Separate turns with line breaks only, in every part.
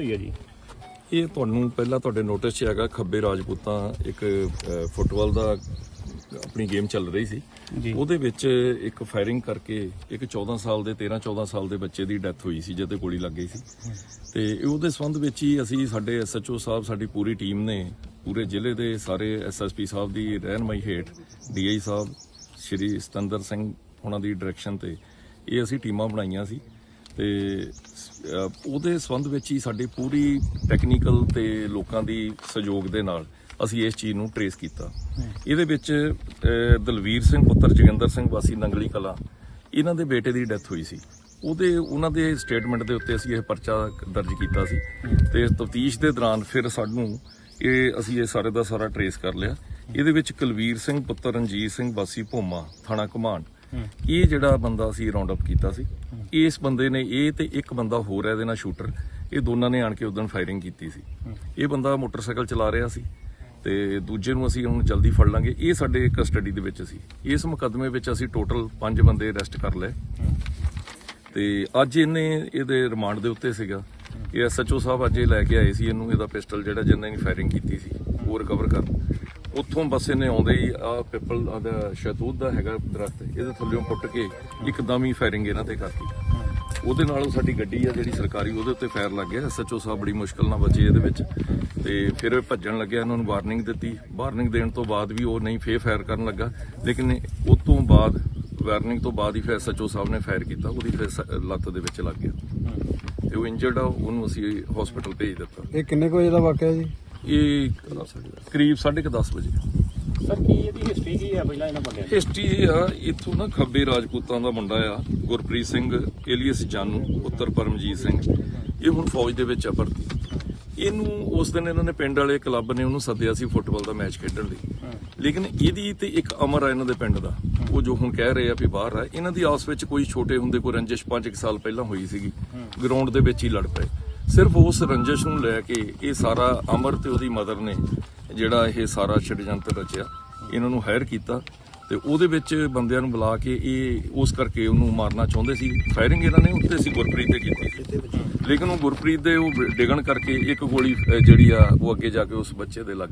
ਹੋਈ ਹੈ ਜੀ?
ਇਹ ਤੁਹਾਨੂੰ ਪਹਿਲਾਂ ਤੁਹਾਡੇ ਨੋਟਿਸ 'ਚ ਹੈਗਾ ਖੱਬੇ ਰਾਜਪੂਤਾਂ ਇੱਕ ਫੁੱਟਬਾਲ ਦਾ ਆਪਣੀ ਗੇਮ ਚੱਲ ਰਹੀ ਸੀ। ਉਹਦੇ ਵਿੱਚ ਇੱਕ ਫਾਇਰਿੰਗ ਕਰਕੇ ਇੱਕ 14 ਸਾਲ ਦੇ 13 14 ਸਾਲ ਦੇ ਬੱਚੇ ਦੀ ਡੈਥ ਹੋਈ ਸੀ ਜਿਹਦੇ ਗੋਲੀ ਲੱਗ ਗਈ ਸੀ। ਤੇ ਉਹਦੇ ਸੰਬੰਧ ਵਿੱਚ ਹੀ ਅਸੀਂ ਸਾਡੇ ਐਸਐਚਓ ਸਾਹਿਬ ਸਾਡੀ ਪੂਰੀ ਟੀਮ ਨੇ ਪੂਰੇ ਜ਼ਿਲ੍ਹੇ ਦੇ ਸਾਰੇ ਐਸਐਸਪੀ ਸਾਹਿਬ ਦੀ ਰਹਿਨਮਾਈ ਹੇਠ ਡੀਆਈ ਸਾਹਿਬ ਸ਼੍ਰੀ ਸਤੰਦਰ ਸਿੰਘ ਉਹਨਾਂ ਦੀ ਡਾਇਰੈਕਸ਼ਨ ਤੇ ਇਹ ਅਸੀਂ ਟੀਮਾਂ ਬਣਾਈਆਂ ਸੀ। ਤੇ ਉਹਦੇ ਸੰਬੰਧ ਵਿੱਚ ਹੀ ਸਾਡੀ ਪੂਰੀ ਟੈਕਨੀਕਲ ਤੇ ਲੋਕਾਂ ਦੀ ਸਹਿਯੋਗ ਦੇ ਨਾਲ ਅਸੀਂ ਇਸ ਚੀਜ਼ ਨੂੰ ਟਰੇਸ ਕੀਤਾ। ਇਹਦੇ ਵਿੱਚ ਦਲਵੀਰ ਸਿੰਘ ਪੁੱਤਰ ਜੋਗਿੰਦਰ ਸਿੰਘ ਵਾਸੀ ਨੰਗਲੀ ਕਲਾ ਇਹਨਾਂ ਦੇ ਬੇਟੇ ਦੀ ਡੈਥ ਹੋਈ ਸੀ। ਉਹਦੇ ਉਹਨਾਂ ਦੇ ਸਟੇਟਮੈਂਟ ਦੇ ਉੱਤੇ ਅਸੀਂ ਇਹ ਪਰਚਾ ਦਰਜ ਕੀਤਾ ਸੀ। ਤੇ ਤਫਤੀਸ਼ ਦੇ ਦੌਰਾਨ ਫਿਰ ਸਾਨੂੰ ਇਹ ਅਸੀਂ ਇਹ ਸਾਰੇ ਦਾ ਸਾਰਾ ਟਰੇਸ ਕਰ ਲਿਆ। ਇਹਦੇ ਵਿੱਚ ਕੁਲਵੀਰ ਸਿੰਘ ਪੁੱਤਰ ਰਣਜੀਤ ਸਿੰਘ ਵਾਸੀ ਭੋਮਾ ਥਾਣਾ ਘਮਾਣ ਇਹ ਜਿਹੜਾ ਬੰਦਾ ਅਸੀਂ ਰਾਉਂਡ ਅਪ ਕੀਤਾ ਸੀ ਇਸ ਬੰਦੇ ਨੇ ਇਹ ਤੇ ਇੱਕ ਬੰਦਾ ਹੋਰ ਹੈ ਇਹਦੇ ਨਾਲ ਸ਼ੂਟਰ ਇਹ ਦੋਨਾਂ ਨੇ ਆਣ ਕੇ ਉਦੋਂ ਫਾਇਰਿੰਗ ਕੀਤੀ ਸੀ। ਇਹ ਬੰਦਾ ਮੋਟਰਸਾਈਕਲ ਚਲਾ ਰਿਹਾ ਸੀ ਤੇ ਦੂਜੇ ਨੂੰ ਅਸੀਂ ਹੁਣ ਜਲਦੀ ਫੜ ਲਾਂਗੇ। ਇਹ ਸਾਡੇ ਕਸਟਡੀ ਦੇ ਵਿੱਚ ਸੀ। ਇਸ ਮੁਕੱਦਮੇ ਵਿੱਚ ਅਸੀਂ ਟੋਟਲ 5 ਬੰਦੇ ਅਰੈਸਟ ਕਰ ਲਏ। ਤੇ ਅੱਜ ਇਹਨੇ ਇਹਦੇ ਰਿਮਾਂਡ ਦੇ ਉੱਤੇ ਸੀਗਾ। ਇਹ ਐਸਐਚਓ ਸਾਹਿਬ ਅੱਜ ਇਹ ਲੈ ਕੇ ਆਏ ਸੀ ਇਹਨੂੰ ਇਹਦਾ ਪਿਸਟਲ ਜਿਹੜਾ ਜਿਹਨੇ ਫਾਇਰਿੰਗ ਕੀਤੀ ਸੀ ਉਹ ਰਿਕਵਰ ਕਰ ਉੱਥੋਂ ਬਸ ਇਹਨੇ ਆਉਂਦੇ ਹੀ ਆ ਪਿੱਪਲ ਦਾ ਸ਼ਤੂਤ ਦਾ ਹੈਗਾ ਦਰਖਤ, ਇਹਦੇ ਥੱਲੇੋਂ ਪੁੱਟ ਕੇ ਇੱਕਦਮ ਹੀ ਫਾਇਰਿੰਗ ਇਹਨਾਂ ਤੇ ਕਰਤੀ। ਉਹਦੇ ਨਾਲ ਸਾਡੀ ਗੱਡੀ ਆ ਜਿਹੜੀ ਸਰਕਾਰੀ, ਉਹਦੇ ਉੱਤੇ ਫਾਇਰ ਲੱਗ ਗਿਆ। ਐਸਐਚਓ ਸਾਹਿਬ ਬੜੀ ਮੁਸ਼ਕਲ ਨਾਲ ਬਚੇ ਇਹਦੇ ਵਿੱਚ। ਤੇ ਫਿਰ ਇਹ ਭੱਜਣ ਲੱਗਿਆ, ਇਹਨਾਂ ਨੂੰ ਵਾਰਨਿੰਗ ਦਿੱਤੀ। ਵਾਰਨਿੰਗ ਦੇਣ ਤੋਂ ਬਾਅਦ ਵੀ ਉਹ ਨਹੀਂ ਫੇਰ ਫਾਇਰ ਕਰਨ ਲੱਗਾ। ਲੇਕਿਨ ਉਸ ਤੋਂ ਬਾਅਦ ਵਾਰਨਿੰਗ ਤੋਂ ਬਾਅਦ ਹੀ ਫਿਰ ਐਸਐਚਓ ਸਾਹਿਬ ਨੇ ਫਾਇਰ ਕੀਤਾ। ਉਹਦੀ ਫਿਰ ਸ- ਲੱਤ ਦੇ ਵਿੱਚ ਲੱਗ ਗਿਆ। ਤੇ ਉਹ ਇੰਜਰਡ ਆ, ਉਹਨੂੰ ਅਸੀਂ ਹਸਪੀਟਲ ਭੇਜ ਦਿੱਤਾ।
ਇਹ ਕਿੰਨੇ ਕੁ ਵਜੇ ਦਾ ਵਾਕਿਆ ਜੀ?
ਇਹ ਕਰੀਬ 10:30 ਵਜੇ।
ਸਰ ਕੀ ਇਹਦੀ ਹਿਸਟਰੀ ਕੀ ਹੈ ਪਹਿਲਾਂ ਇਹਨਾਂ ਬੰਦਿਆਂ ਦੀ?
ਹਿਸਟਰੀ ਇਹ ਆ ਇੱਥੋਂ ਨਾ ਖੱਬੇ ਰਾਜਪੂਤਾਂ ਦਾ ਮੁੰਡਾ ਆ ਗੁਰਪ੍ਰੀਤ ਸਿੰਘ ਏਲੀਅਸ ਜਾਨੂ ਪੁੱਤਰ ਪਰਮਜੀਤ ਸਿੰਘ। ਇਹ ਹੁਣ ਫੌਜ ਦੇ ਵਿੱਚ ਆ ਭਰਤੀ। ਇਹਨੂੰ ਉਸ ਦਿਨ ਇਹਨਾਂ ਨੇ ਪਿੰਡ ਵਾਲੇ ਕਲੱਬ ਨੇ ਉਹਨੂੰ ਸੱਦਿਆ ਸੀ ਫੁੱਟਬਾਲ ਦਾ ਮੈਚ ਖੇਡਣ ਲਈ। ਲੇਕਿਨ ਇਹਦੀ ਤੇ ਇੱਕ ਅਮਰ ਆ ਇਹਨਾਂ ਦੇ ਪਿੰਡ ਦਾ। ਉਹ ਜੋ ਹੁਣ ਕਹਿ ਰਹੇ ਆ ਵੀ ਬਾਹਰ ਆ ਇਹਨਾਂ ਦੀ ਆਪਸ ਵਿੱਚ ਕੋਈ ਛੋਟੇ ਹੁੰਦੇ ਕੋਈ ਰੰਜਿਸ਼ 5 ਸਾਲ ਪਹਿਲਾਂ ਹੋਈ ਸੀਗੀ। ਗਰਾਊਂਡ ਦੇ ਵਿੱਚ ਹੀ ਲੜ ਪਏ। ਸਿਰਫ ਉਸ ਰੰਜਿਸ਼ ਨੂੰ ਲੈ ਕੇ ਇਹ ਸਾਰਾ ਅਮਰ ਤੇ ਉਹਦੀ ਮਦਰ ਨੇ ਜਿਹੜਾ ਇਹ ਸਾਰਾ ਛੜਯੰਤਰ ਰਚਿਆ ਇਹਨਾਂ ਨੂੰ ਹਾਇਰ ਕੀਤਾ ਤੇ ਉਹਦੇ ਵਿੱਚ ਬੰਦਿਆਂ ਨੂੰ ਬੁਲਾ ਕੇ ਇਹ ਉਸ ਕਰਕੇ ਉਹਨੂੰ ਮਾਰਨਾ ਚਾਹੁੰਦੇ ਸੀ। ਫਾਇਰਿੰਗ ਇਹਨਾਂ ਨੇ ਉੱਤੇ ਸੀ ਗੁਰਪ੍ਰੀਤ ਤੇ ਕੀਤੀ ਲੇਕਿਨ ਉਹ ਗੁਰਪ੍ਰੀਤ ਦੇ ਉਹ ਡਿਗਣ ਕਰਕੇ ਇੱਕ ਗੋਲੀ ਜਿਹੜੀ ਆ ਉਹ ਅੱਗੇ ਜਾ ਕੇ ਉਸ ਬੱਚੇ ਦੇ ਲੱਗ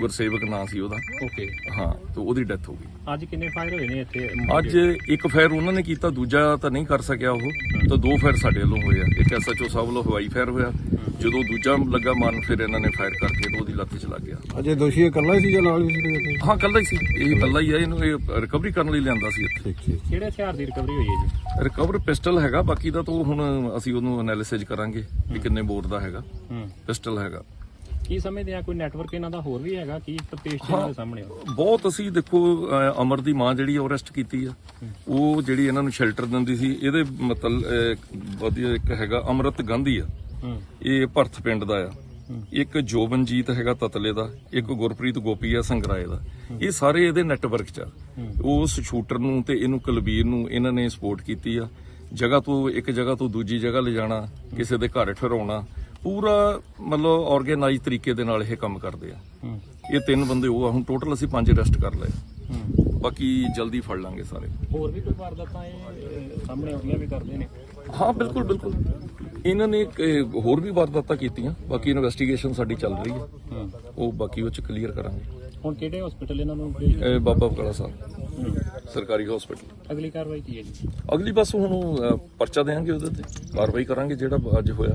ਗੁਰਸੇਵਕ ਨਾਂ ਸੀ ਉਹਦਾ।
ਓਕੇ
ਹਾਂ ਤੇ ਉਹਦੀ ਡੈਥ ਹੋ ਗਈ।
ਅੱਜ ਕਿੰਨੇ ਫਾਇਰ ਹੋਏ ਨੇ ਇੱਥੇ?
ਅੱਜ ਇੱਕ ਫਾਇਰ ਉਹਨਾਂ ਨੇ ਕੀਤਾ ਦੂਜਾ ਤਾਂ ਨਹੀਂ ਕਰ ਸਕਿਆ ਉਹ। ਤਾਂ ਦੋ ਫਾਇਰ ਸਾਡੇ ਵੱਲੋਂ ਹੋਏ ਆ। ਇੱਕ ਐਸਐਚਓ ਸਾਹਿਬ ਵੱਲੋਂ ਹਵਾਈ ਫਾਇਰ ਹੋਇਆ। ਜਦੋਂ ਦੂਜਾ ਲੱਗਾ ਮਾਰਨ ਫਿਰ ਇਹਨਾਂ ਨੇ ਫਾਇਰ ਕਰਕੇ ਉਹਦੀ ਲੱਤ 'ਚ ਲੱਗ ਗਿਆ।
ਅਜੇ ਦੋਸ਼ੀ ਇਕੱਲਾ ਹੀ ਸੀ ਜਾਂ ਨਾਲ ਵੀ ਸੀ ਇੱਥੇ?
ਹਾਂ ਕੱਲਾ ਹੀ ਸੀ। ਇਹ ਕੱਲਾ ਹੀ ਆ ਇਹਨੂੰ ਇਹ ਰਿਕਵਰੀ ਕਰਨ ਲਈ ਲਿਆਂਦਾ ਸੀ ਇੱਥੇ।
ਕਿਹੜੇ ਹਥਿਆਰ ਦੀ ਰਿਕਵਰੀ ਹੋਈ ਹੈ ਜੀ?
ਰਿਕਵਰ ਪਿਸਟਲ ਹੈਗਾ ਬਾਕੀ ਦਾ ਤਾਂ ਉਹ ਹੁਣ ਅਸੀਂ ਉਹਨੂੰ ਐਨਾਲਿਸਿਸ ਕਰਾਂਗੇ ਵੀ ਕਿੰਨੇ ਬੋਰ ਦਾ ਹੈਗਾ।
ਹੂੰ।
ਪਿਸਟਲ ਹੈਗਾ।
ਕੀ ਸਮਝਦੇ ਆ? ਕੋਈ ਨੈਟਵਰਕ ਇਹਨਾਂ ਦਾ ਹੋਰ ਵੀ ਹੈਗਾ? ਕੀ ਤਫਤੀਸ਼ ਇਹਨਾਂ ਦੇ ਸਾਹਮਣੇ
ਬਹੁਤ ਅਸੀਂ ਦੇਖੋ ਅਮਰ ਦੀ ਮਾਂ ਜਿਹੜੀ ਅਰੈਸਟ ਕੀਤੀ ਆ। ਉਹ ਜਿਹੜੀ ਇਹਨਾਂ ਨੂੰ ਸ਼ੈਲਟਰ ਦਿੰਦੀ ਸੀ ਇਹਦੇ ਮਤਲਬ ਵਧੀਆ ਇੱਕ ਹੈਗਾ ਅਮਰਤ ਗਾਂਧੀ ਆ। ਇਹ ਭਰਥ ਪਿੰਡ ਦਾ ਆ। ਇੱਕ ਜੋਬਨਜੀਤ ਹੈਗਾ ਤਤਲੇ ਦਾ ਇੱਕ ਗੁਰਪ੍ਰੀਤ ਗੋਪੀ ਆ ਸੰਗਰਾਏ ਦਾ। ਇਹ ਸਾਰੇ ਇਹਦੇ ਨੈਟਵਰਕ ਚ ਉਸ ਸ਼ੂਟਰ ਨੂੰ ਤੇ ਇਹਨੂੰ ਕੁਲਬੀਰ ਨੂੰ ਇਹਨਾਂ ਨੇ ਸਪੋਰਟ ਕੀਤੀ ਆ। ਜਗ੍ਹਾ ਤੋਂ ਇੱਕ ਜਗ੍ਹਾ ਤੋਂ ਦੂਜੀ ਜਗ੍ਹਾ ਲਿਜਾਣਾ ਕਿਸੇ ਦੇ ਘਰ ਠਹਿਰਾਉਣਾ ਪੂਰਾ ਮਤਲਬ ਆਰਗੇਨਾਈਜ਼ ਤਰੀਕੇ ਦੇ ਨਾਲ ਇਹ ਕੰਮ ਕਰਦੇ ਆ। ਇਹ ਤਿੰਨ ਬੰਦੇ ਉਹ ਆ ਹੁਣ ਟੋਟਲ ਅਸੀਂ ਪੰਜ ਅਰੈਸਟ ਕਰ ਲਏ। ਬਾਕੀ ਜਲਦੀ ਫੜ ਲਾਂਗੇ ਸਾਰੇ।
ਹੋਰ ਵੀ ਕੋਈ ਵਾਰਦਾਤਾਂ ਇਹ ਸਾਹਮਣੇ ਆਉਂਦੀਆਂ ਵੀ ਕਰਦੇ ਨੇ?
ਹਾਂ ਬਿਲਕੁਲ ਬਿਲਕੁਲ। ਇਹਨਾਂ ਨੇ ਹੋਰ ਵੀ ਵਾਰਦਾਤਾਂ ਕੀਤੀਆਂ। ਬਾਕੀ ਇਨਵੈਸਟੀਗੇਸ਼ਨ ਸਾਡੀ ਚੱਲ ਰਹੀ ਹੈ। ਉਹ ਬਾਕੀ ਉਹ ਚ ਕਲੀਅਰ ਕਰਾਂਗੇ।
ਹੁਣ ਕਿਹੜੇ ਹਸਪੀਟਲ ਇਹਨਾਂ ਨੂੰ
ਇਹ ਬਾਬਾ ਬਕਾਲਾ ਸਾਹਿਬ। ਸਰਕਾਰੀ ਹਸਪੀਟਲ
ਅਗਲੀ ਕਾਰਵਾਈ ਕੀ ਹੈ ਜੀ?
ਅਗਲੀ ਬਸ ਹੁਣ ਪਰਚਾ ਦੇਾਂਗੇ ਉਹਦੇ ਤੇ। ਕਾਰਵਾਈ ਕਰਾਂਗੇ ਜਿਹੜਾ ਅੱਜ ਹੋਇਆ।